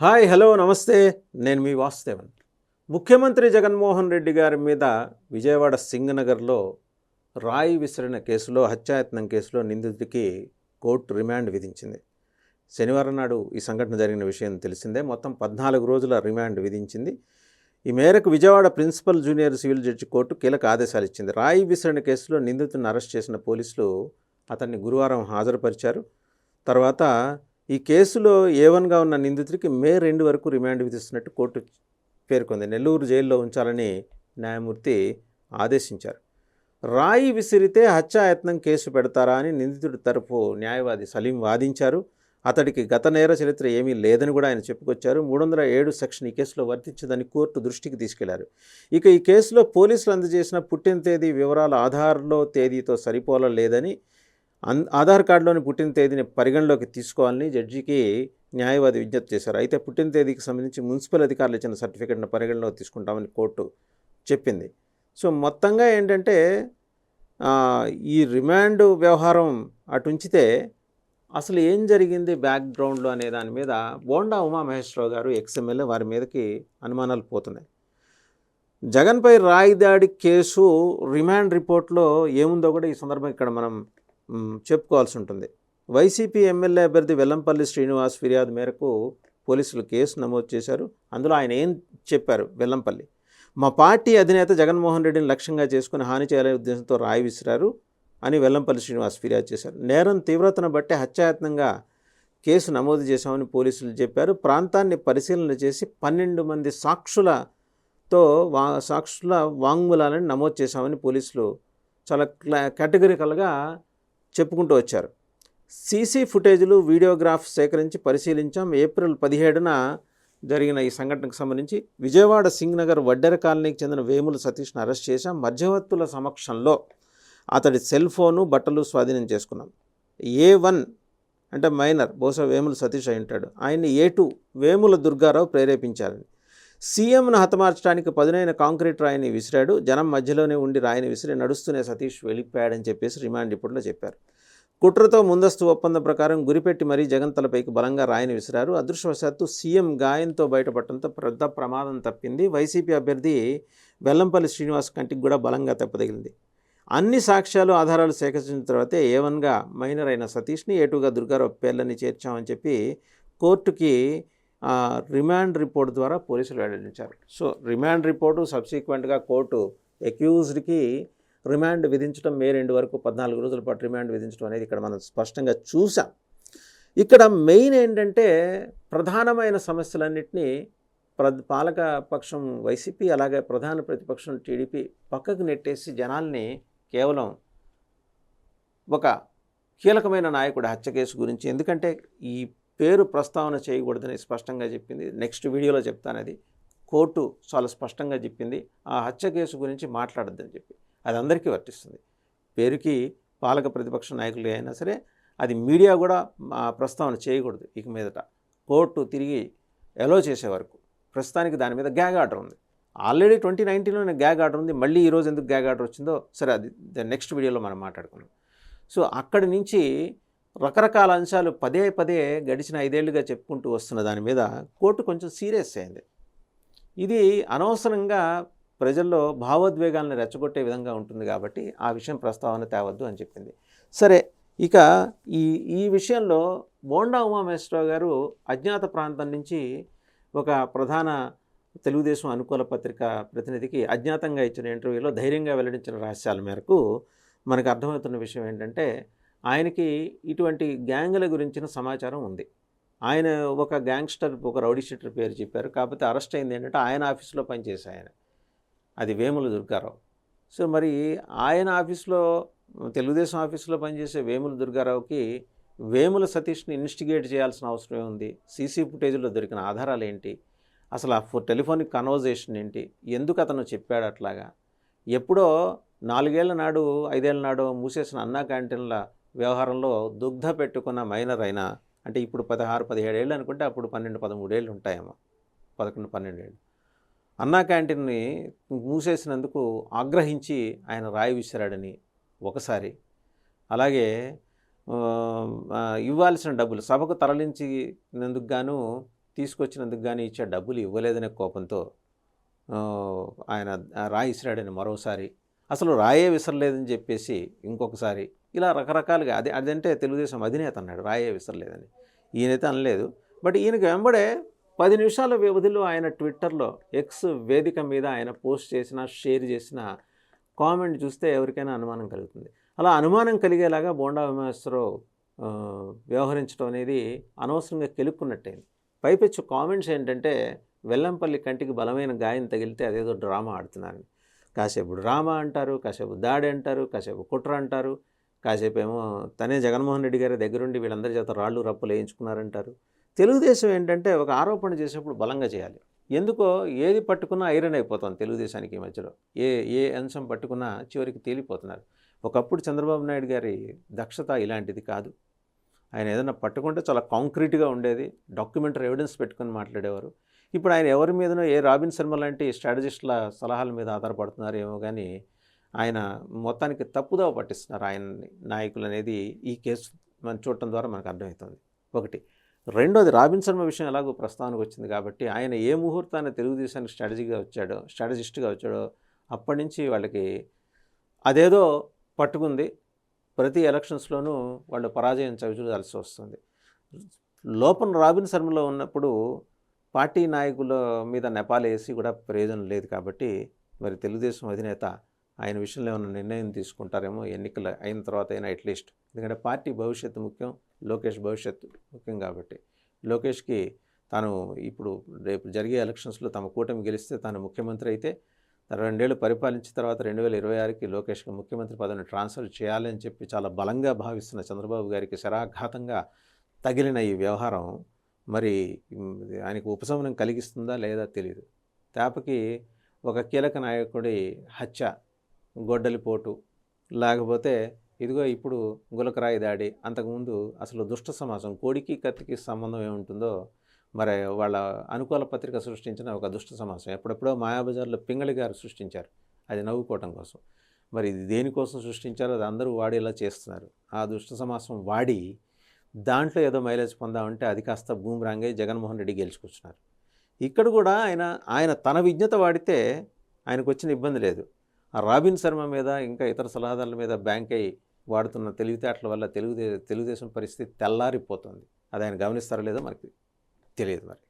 Hi hello నమస్తే. నేను మీ వాసుదేవన్. ముఖ్యమంత్రి జగన్మోహన్ రెడ్డి గారి మీద విజయవాడ సింగనగర్లో రాయి విసిరిన కేసులో హత్యాయత్నం కేసులో నిందితుడికి కోర్టు రిమాండ్ విధించింది. శనివారం నాడు ఈ సంఘటన జరిగిన విషయం తెలిసిందే. మొత్తం పద్నాలుగు రోజుల రిమాండ్ విధించింది. ఈ మేరకు Vijayawada principal junior civil judge court కీలక ఆదేశాలు ఇచ్చింది. రాయి విసిరిన కేసులో నిందితుడిని అరెస్ట్ చేసిన పోలీసులు అతన్ని గురువారం హాజరుపరిచారు. తర్వాత ఈ కేసులో ఏవన్గా ఉన్న నిందితుడికి మే రెండు వరకు రిమాండ్ విధిస్తున్నట్టు కోర్టు పేర్కొంది. నెల్లూరు జైల్లో ఉంచాలని న్యాయమూర్తి ఆదేశించారు. రాయి విసిరితే హత్యాయత్నం కేసు పెడతారా అని నిందితుడి తరపు న్యాయవాది సలీం వాదించారు. అతడికి గత నేర చరిత్ర ఏమీ లేదని కూడా ఆయన చెప్పుకొచ్చారు. మూడు వందల ఏడు సెక్షన్ ఈ కేసులో వర్తించదని కోర్టు దృష్టికి తీసుకెళ్ళారు. ఇక ఈ కేసులో పోలీసులు అందజేసిన పుట్టిన తేదీ వివరాల ఆధార్లో తేదీతో సరిపోలలేదని అన్ ఆధార్ కార్డులోని పుట్టిన తేదీని పరిగణలోకి తీసుకోవాలని జడ్జికి న్యాయవాది విజ్ఞప్తి చేశారు. అయితే పుట్టిన తేదీకి సంబంధించి మున్సిపల్ అధికారులు ఇచ్చిన సర్టిఫికెట్ను పరిగణలోకి తీసుకుంటామని కోర్టు చెప్పింది. సో మొత్తంగా ఏంటంటే ఈ రిమాండ్ వ్యవహారం అటు ఉంచితే అసలు ఏం జరిగింది బ్యాక్గ్రౌండ్లో అనే దాని మీద బోండా ఉమామహేశ్వరరావు గారు ఎక్స్ఎమ్మెల్యే వారి మీదకి అనుమానాలు పోతున్నాయి. జగన్పై రాయి దాడి కేసు రిమాండ్ రిపోర్ట్లో ఏముందో కూడా ఈ సందర్భం ఇక్కడ మనం చెప్పుకోవాల్సి ఉంటుంది వైసీపీ ఎమ్మెల్యే అభ్యర్థి వెల్లంపల్లి శ్రీనివాస్ ఫిర్యాదు మేరకు పోలీసులు కేసు నమోదు చేశారు. అందులో ఆయన ఏం చెప్పారు వెల్లంపల్లి? మా పార్టీ అధినేత జగన్మోహన్ రెడ్డిని లక్ష్యంగా చేసుకుని హాని చేయాలనే ఉద్దేశంతో రాయి విసిరారు అని వెల్లంపల్లి శ్రీనివాస్ ఫిర్యాదు చేశారు. నేరం తీవ్రతను బట్టి హత్యాయత్నంగా కేసు నమోదు చేశామని పోలీసులు చెప్పారు. ప్రాంతాన్ని పరిశీలన చేసి పన్నెండు మంది సాక్షులతో వా సాక్షుల వాంగ్మూలాలను నమోదు చేశామని పోలీసులు చాలా క్లా కేటగిరికల్గా చెప్పుకుంటూ వచ్చారు. సీసీ ఫుటేజ్లు వీడియోగ్రాఫ్ సేకరించి పరిశీలించాం. ఏప్రిల్ పదిహేడున జరిగిన ఈ సంఘటనకు సంబంధించి విజయవాడ సింగ్ నగర్ వడ్డెర కాలనీకి చెందిన వేముల సతీష్ను అరెస్ట్ చేశాం. మధ్యవర్తుల సమక్షంలో అతడి సెల్ ఫోను బట్టలు స్వాధీనం చేసుకున్నాం. ఏ వన్ అంటే మైనర్ బహుశా వేముల సతీష్ అయి ఉంటాడు. ఆయన్ని ఏ టూ వేముల దుర్గారావు ప్రేరేపించారని. సీఎంను హతమార్చడానికి పదునైన కాంక్రీట్ రాయిని విసిరాడు. జనం మధ్యలోనే ఉండి రాయిని విసిరి నడుస్తూనే సతీష్ వెళ్ళిపోయాడని చెప్పేసి రిమాండ్ రిపోర్ట్లో చెప్పారు. కుట్రతో ముందస్తు ఒప్పందం ప్రకారం గురిపెట్టి మరీ జగన్ తలపైకి బలంగా రాయిని విసిరారు. అదృష్టవశాత్తు సీఎం గాయంతో బయటపడటంతో పెద్ద ప్రమాదం తప్పింది. వైసీపీ అభ్యర్థి వెల్లంపల్లి శ్రీనివాస్ కంటికి కూడా బలంగా తప్పదగిలింది అన్ని సాక్ష్యాలు ఆధారాలు సేకరించిన తర్వాతే ఏవన్గా మైనర్ అయిన సతీష్ని ఏటుగా దుర్గారావు పేర్లని చేర్చామని చెప్పి కోర్టుకి రిమాండ్ రిపోర్ట్ ద్వారా పోలీసులు వెల్లడించారు. సో రిమాండ్ రిపోర్టు సబ్సిక్వెంట్గా కోర్టు ఎక్యూజ్డ్కి రిమాండ్ విధించడం మే రెండు వరకు పద్నాలుగు రోజుల పాటు రిమాండ్ విధించడం అనేది ఇక్కడ మనం స్పష్టంగా చూసాం. ఇక్కడ మెయిన్ ఏంటంటే ప్రధానమైన సమస్యలన్నింటినీ ప్ర పాలక పక్షం వైసీపీ అలాగే ప్రధాన ప్రతిపక్షం టీడీపీ పక్కకు నెట్టేసి జనాల్ని కేవలం ఒక కీలకమైన నాయకుడి హత్య కేసు గురించి ఎందుకంటే ఈ పేరు ప్రస్తావన చేయకూడదని స్పష్టంగా చెప్పింది. నెక్స్ట్ వీడియోలో చెప్తాను అది. కోర్టు చాలా స్పష్టంగా చెప్పింది. ఆ హత్య కేసు గురించి మాట్లాడొద్దని చెప్పి. అది అందరికీ వర్తిస్తుంది. పేరుకి పాలక ప్రతిపక్ష నాయకులు అయినా సరే అది మీడియా కూడా ప్రస్తావన చేయకూడదు ఇక మీదట. కోర్టు తిరిగి ఎలో చేసే వరకు. ప్రస్తుతానికి దాని మీద గ్యాగ్ ఆర్డర్ ఉంది. ఆల్రెడీ ట్వంటీ నైన్టీన్లోనే గ్యాగ్ ఆర్డర్ ఉంది. మళ్ళీ ఈరోజు ఎందుకు గ్యాగ్ ఆర్డర్ వచ్చిందో సరే అది నెక్స్ట్ వీడియోలో మనం మాట్లాడుకున్నాం సో అక్కడి నుంచి రకరకాల అంశాలు పదే పదే గడిచిన ఐదేళ్ళుగా చెప్పుకుంటూ వస్తున్న దాని మీద కోర్టు కొంచెం సీరియస్ అయింది. ఇది అనవసరంగా ప్రజల్లో భావోద్వేగాలను రెచ్చగొట్టే విధంగా ఉంటుంది కాబట్టి ఆ విషయం ప్రస్తావన తేవద్దు అని చెప్పింది. సరే ఇక ఈ ఈ విషయంలో బోండా ఉమామేశ్వరరావు గారు అజ్ఞాత ప్రాంతం నుంచి ఒక ప్రధాన తెలుగుదేశం అనుకూల పత్రిక ప్రతినిధికి అజ్ఞాతంగా ఇచ్చిన ఇంటర్వ్యూలో ధైర్యంగా వెల్లడించిన రహస్యాల మేరకు మనకు అర్థమవుతున్న విషయం ఏంటంటే ఆయనకి ఇటువంటి గ్యాంగుల గురించిన సమాచారం ఉంది. ఆయన ఒక గ్యాంగ్స్టర్ ఒక రౌడీ షీటర్ పేరు చెప్పారు. కాకపోతే అరెస్ట్ అయింది ఏంటంటే ఆయన ఆఫీస్లో పనిచేసే ఆయన. అది వేముల దుర్గారావు. సో మరి ఆయన ఆఫీస్లో తెలుగుదేశం ఆఫీస్లో పనిచేసే వేముల దుర్గారావుకి వేముల సతీష్ని ఇన్వెస్టిగేట్ చేయాల్సిన అవసరం ఉంది సీసీ ఫుటేజ్లో దొరికిన ఆధారాలు ఏంటి? అసలు ఆ టెలిఫోనిక్ కన్వర్జేషన్ ఏంటి? ఎందుకు అతను చెప్పాడు అట్లాగా? ఎప్పుడో నాలుగేళ్ళ నాడు ఐదేళ్ళ నాడు మూసేసిన అన్నా క్యాంటీన్ల వ్యవహారంలో దుగ్ధ పెట్టుకున్న మైనర్ అయినా అంటే ఇప్పుడు పదహారు పదిహేడు ఏళ్ళు అనుకుంటే అప్పుడు పన్నెండు పదమూడేళ్ళు ఉంటాయేమో. పదకొండు పన్నెండేళ్ళు అన్నా క్యాంటీన్ని మూసేసినందుకు ఆగ్రహించి ఆయన రాయి విసిరాడని ఒకసారి. అలాగే ఇవ్వాల్సిన డబ్బులు సభకు తరలించినందుకు గాను తీసుకొచ్చినందుకు కానీ ఇచ్చే డబ్బులు ఇవ్వలేదనే కోపంతో ఆయన రాయి విసిరాడని మరోసారి. అసలు రాయే విసరలేదని చెప్పేసి ఇంకొకసారి ఇలా రకరకాలుగా అది అదంటే తెలుగుదేశం అధినేత అన్నాడు రాయే విసరలేదని. ఈయనైతే అనలేదు. బట్ ఈయనకి వెంబడే పది నిమిషాల వ్యవధిలో ఆయన ట్విట్టర్లో ఎక్స్ వేదిక మీద ఆయన పోస్ట్ చేసిన షేర్ చేసిన కామెంట్ చూస్తే ఎవరికైనా అనుమానం కలుగుతుంది. అలా అనుమానం కలిగేలాగా బోండా విమేశ్వరరావు వ్యవహరించడం అనేది అనవసరంగా కెలుక్కున్నట్టయింది. పైపెచ్చు కామెంట్స్ ఏంటంటే వెల్లంపల్లి కంటికి బలమైన గాయం తగిలితే అదేదో డ్రామా ఆడుతున్నారని. కాసేపు డ్రామా అంటారు కాసేపు దాడి అంటారు కాసేపు కుట్ర అంటారు కాసేపు ఏమో తనే జగన్మోహన్ రెడ్డి గారి దగ్గరుండి వీళ్ళందరి చేత రాళ్ళు రప్పులు వేయించుకున్నారంటారు. తెలుగుదేశం ఏంటంటే ఒక ఆరోపణ చేసేప్పుడు బలంగా చేయాలి. ఎందుకో ఏది పట్టుకున్నా ఐరన్ అయిపోతుంది తెలుగుదేశానికి ఈ మధ్యలో. ఏ ఏ అంశం పట్టుకున్నా చివరికి తేలిపోతున్నారు. ఒకప్పుడు చంద్రబాబు నాయుడు గారి దక్షత ఇలాంటిది కాదు. ఆయన ఏదైనా పట్టుకుంటే చాలా కాంక్రీట్గా ఉండేది డాక్యుమెంటరీ ఎవిడెన్స్ పెట్టుకుని మాట్లాడేవారు. ఇప్పుడు ఆయన ఎవరి మీదనో ఏ రాబిన్ శర్మ లాంటి స్ట్రాటజిస్టుల సలహాల మీద ఆధారపడుతున్నారు ఏమో కానీ ఆయన మొత్తానికి తప్పుదోవ పట్టిస్తున్నారు. ఆయన నాయకులు అనేది ఈ కేసు మనం చూడటం ద్వారా మనకు అర్థమవుతుంది. ఒకటి. రెండోది రాబిన్ శర్మ విషయం ఎలాగో ప్రస్తావనకు వచ్చింది కాబట్టి ఆయన ఏ ముహూర్తాన్ని తెలుగుదేశానికి స్ట్రాటజీగా వచ్చాడో స్ట్రాటజిస్ట్గా వచ్చాడో అప్పటి నుంచి వాళ్ళకి అదేదో పట్టుకుంది. ప్రతి ఎలక్షన్స్లోనూ వాళ్ళు పరాజయం చవిచూడాల్సి వస్తుంది. లోపల రాబిన్ శర్మలో ఉన్నప్పుడు పార్టీ నాయకుల మీద నెపాలేసి కూడా ప్రయోజనం లేదు కాబట్టి మరి తెలుగుదేశం అధినేత ఆయన విషయంలో ఏమైనా నిర్ణయం తీసుకుంటారేమో ఎన్నికలు అయిన తర్వాత అయినా అట్లీస్ట్ ఎందుకంటే పార్టీ భవిష్యత్తు ముఖ్యం లోకేష్ భవిష్యత్తు ముఖ్యం కాబట్టి. లోకేష్కి తాను ఇప్పుడు రేపు జరిగే ఎలక్షన్స్లో తమ కూటమి గెలిస్తే తాను ముఖ్యమంత్రి అయితే రెండేళ్ళు పరిపాలించిన తర్వాత రెండు వేల ఇరవై ఆరుకి లోకేష్కి ముఖ్యమంత్రి పదవిని ట్రాన్స్ఫర్ చేయాలని చెప్పి చాలా బలంగా భావిస్తున్న చంద్రబాబు గారికి శరాఘాతంగా తగిలిన ఈ వ్యవహారం మరి ఆయనకు ఉపశమనం కలిగిస్తుందా లేదా తెలియదు తేపకి ఒక కీలక నాయకుడి హత్య గొడ్డలిపోటు లేకపోతే ఇదిగో ఇప్పుడు గులకరాయి దాడి. అంతకుముందు అసలు దుష్ట సమాజం కోడికి కత్తికి సంబంధం ఏముంటుందో మరి వాళ్ళ అనుకూల పత్రిక సృష్టించిన ఒక దుష్ట సమాసం ఎప్పుడెప్పుడో మాయాబజార్లో పింగళి గారు సృష్టించారు. అది నవ్వుకోవటం కోసం. మరి ఇది దేనికోసం సృష్టించారో అది అందరూ వాడేలా చేస్తున్నారు. ఆ దుష్ట సమాసం వాడి దాంట్లో ఏదో మైలేజ్ పొందామంటే అది కాస్త బూమ్రాంగే జగన్మోహన్ రెడ్డి గెలుచుకొచ్చినారు ఇక్కడ కూడా ఆయన ఆయన తన విజ్ఞత వాడితే ఆయనకు వచ్చిన ఇబ్బంది లేదు. రాబిన్ శర్మ మీద ఇంకా ఇతర సలహాదారుల మీద బ్యాంక్ అయి వాడుతున్న తెలివితేటల వల్ల తెలుగుదే తెలుగుదేశం పరిస్థితి తెల్లారిపోతుంది. అది ఆయన గమనిస్తారో లేదో మనకి తెలియదు మరి.